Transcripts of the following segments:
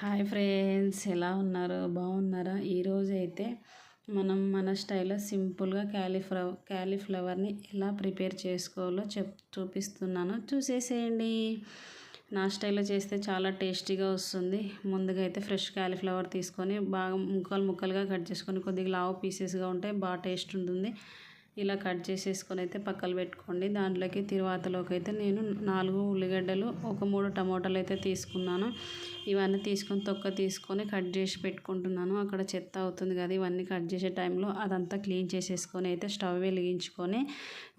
Hi friends ఎలా ఉన్నారు? బాగున్నారా? ఈరోజు అయితే మనం మన స్టైల్లో సింపుల్గా క్యాలీఫ్లవర్ క్యాలీఫ్లవర్ని ఎలా ప్రిపేర్ చేసుకోవాలో చెప్ చూపిస్తున్నాను. చూసేసేయండి. నా స్టైల్లో చేస్తే చాలా టేస్టీగా వస్తుంది. ముందుగా అయితే ఫ్రెష్ క్యాలీఫ్లవర్ తీసుకొని బాగా ముక్కలు ముక్కలుగా కట్ చేసుకొని కొద్దిగా లావు పీసెస్గా ఉంటే బాగా టేస్ట్ ఉంటుంది. ఇలా కట్ చేసేసుకొని అయితే పక్కన పెట్టుకోండి. దాంట్లోకి తిరువాతలోకి అయితే నేను నాలుగు ఉల్లిగడ్డలు ఒక మూడు టమోటాలు అయితే తీసుకున్నాను. ఇవన్నీ తీసుకొని తొక్క తీసుకొని కట్ చేసి పెట్టుకుంటున్నాను. అక్కడ చెత్త అవుతుంది కదా ఇవన్నీ కట్ చేసే టైంలో అదంతా క్లీన్ చేసేసుకొని అయితే స్టవ్ వెలిగించుకొని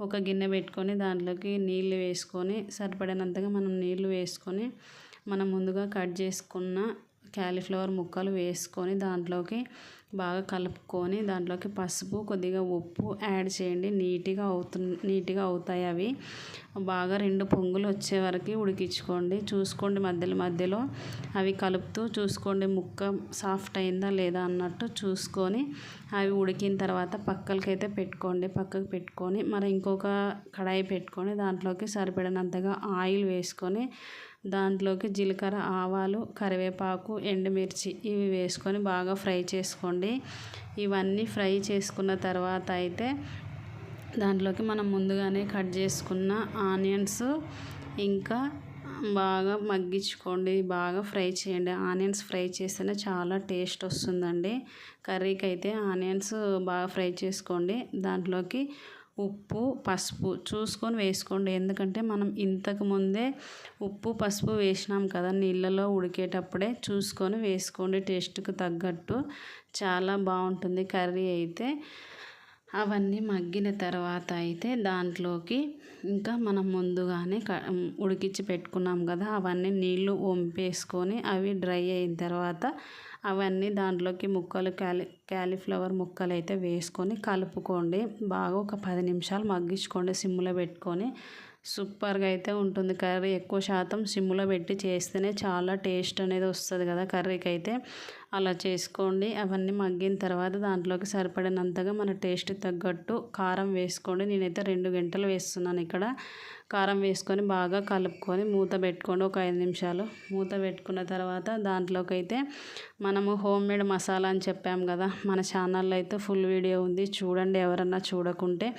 ఒక గిన్నె పెట్టుకొని దాంట్లోకి నీళ్ళు వేసుకొని సరిపడినంతగా మనం నీళ్ళు వేసుకొని మనం ముందుగా కట్ చేసుకున్న క్యాలీఫ్లవర్ ముక్కలు వేసుకొని దాంట్లోకి బాగా కలుపుకొని దాంట్లోకి పసుపు కొద్దిగా ఉప్పు యాడ్ చేయండి. నీట్గా అవుతు నీట్గా అవుతాయి అవి. బాగా రెండు పొంగులు వచ్చే వరకు ఉడికించుకోండి. చూసుకోండి మధ్యలో మధ్యలో. అవి కలుపుతూ చూసుకోండి ముక్క సాఫ్ట్ అయిందా లేదా అన్నట్టు చూసుకొని అవి ఉడికిన తర్వాత పక్కలకైతే పెట్టుకోండి. పక్కకు పెట్టుకొని మరి ఇంకొక కడాయి పెట్టుకొని దాంట్లోకి సరిపడినంతగా ఆయిల్ వేసుకొని దాంట్లోకి జీలకర్ర ఆవాలు కరివేపాకు ఎండుమిర్చి ఇవి వేసుకొని బాగా ఫ్రై చేసుకోండి. ఇవన్నీ ఫ్రై చేసుకున్న తర్వాత అయితే దాంట్లోకి మనం ముందుగానే కట్ చేసుకున్న ఆనియన్స్ ఇంకా బాగా మగ్గించుకోండి. బాగా ఫ్రై చేయండి. ఆనియన్స్ ఫ్రై చేస్తేనే చాలా టేస్ట్ వస్తుందండి. కర్రీకి అయితే ఆనియన్స్ బాగా ఫ్రై చేసుకోండి. దాంట్లోకి ఉప్పు పసుపు చూసుకొని వేసుకోండి. ఎందుకంటే మనం ఇంతకు ముందే ఉప్పు పసుపు వేసినాం కదా నీళ్ళలో ఉడికేటప్పుడే చూసుకొని వేసుకోండి. టేస్ట్కి తగ్గట్టు. చాలా బాగుంటుంది కర్రీ అయితే. అవన్నీ మగ్గిన తర్వాత అయితే దాంట్లోకి ఇంకా మనం ముందుగానే ఉడికించి పెట్టుకున్నాం కదా అవన్నీ నీళ్ళు వంపేసుకొని అవి డ్రై అయిన తర్వాత అవన్నీ దాంట్లోకి ముక్కలు క్యాలి క్యాలీఫ్లవర్ ముక్కలు అయితే వేసుకొని కలుపుకోండి. బాగా ఒక పది నిమిషాలు మగ్గించుకోండి సిమ్లో పెట్టుకొని. సూపర్గా అయితే ఉంటుంది. కర్రీ ఎక్కువ శాతం సిమ్లో పెట్టి చేస్తేనే చాలా టేస్ట్ అనేది వస్తుంది కదా కర్రీకి అయితే. అలా చేసుకోండి. అవన్నీ మగ్గిన తర్వాత దాంట్లోకి సరిపడినంతగా మన టేస్ట్ తగ్గట్టు కారం వేసుకోండి. నేనైతే రెండు గంటలు వేస్తున్నాను ఇక్కడ. కారం వేసుకొని బాగా కలుపుకొని మూత పెట్టుకోండి. ఒక ఐదు నిమిషాలు మూత పెట్టుకున్న తర్వాత దాంట్లోకి అయితే మనము హోమ్ మేడ్ మసాలా అని చెప్పాము కదా. మన ఛానల్లో అయితే ఫుల్ వీడియో ఉంది. చూడండి ఎవరన్నా చూడకుంటే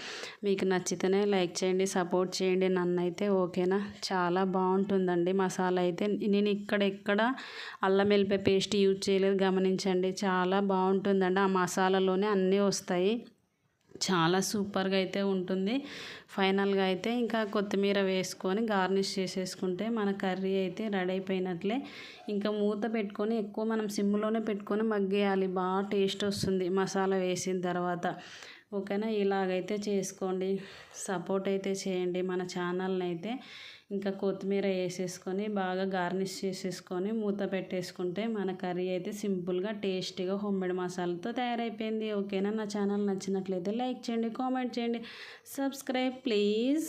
మీకు నచ్చితేనే లైక్ చేయండి సపోర్ట్ చేయండి. నన్ను అయితే ఓకేనా? చాలా బాగుంటుందండి మసాలా అయితే. నేను ఇక్కడ ఎక్కడ అల్లం వెల్లిపాయ పేస్ట్ యూజ్ చేయలేదు. గమనించండి. చాలా బాగుంటుందండి. ఆ మసాలాలోనే అన్నీ వస్తాయి. చాలా సూపర్గా అయితే ఉంటుంది. ఫైనల్గా అయితే ఇంకా కొత్తిమీర వేసుకొని గార్నిష్ చేసేసుకుంటే మన కర్రీ అయితే రెడీ అయిపోయినట్లే. ఇంకా మూత పెట్టుకొని ఎక్కువ మనం సిమ్లోనే పెట్టుకొని మగ్గేయాలి. బాగా టేస్ట్ వస్తుంది. మసాలా వేసిన తర్వాత ఓకేనా? ఇలాగైతే చేసుకోండి. సపోర్ట్ అయితే చేయండి మన ఛానల్ని అయితే ఇంకా కొత్తిమీర వేసేసుకొని బాగా గార్నిష్ చేసేసుకొని మూత పెట్టేసుకుంటే మన కర్రీ అయితే సింపుల్గా టేస్టీగా హోమ్మేడ్ మసాలాతో తయారైపోయింది. ఓకేనా? నా ఛానల్ నచ్చినట్లయితే లైక్ చేయండి కామెంట్ చేయండి. Subscribe please.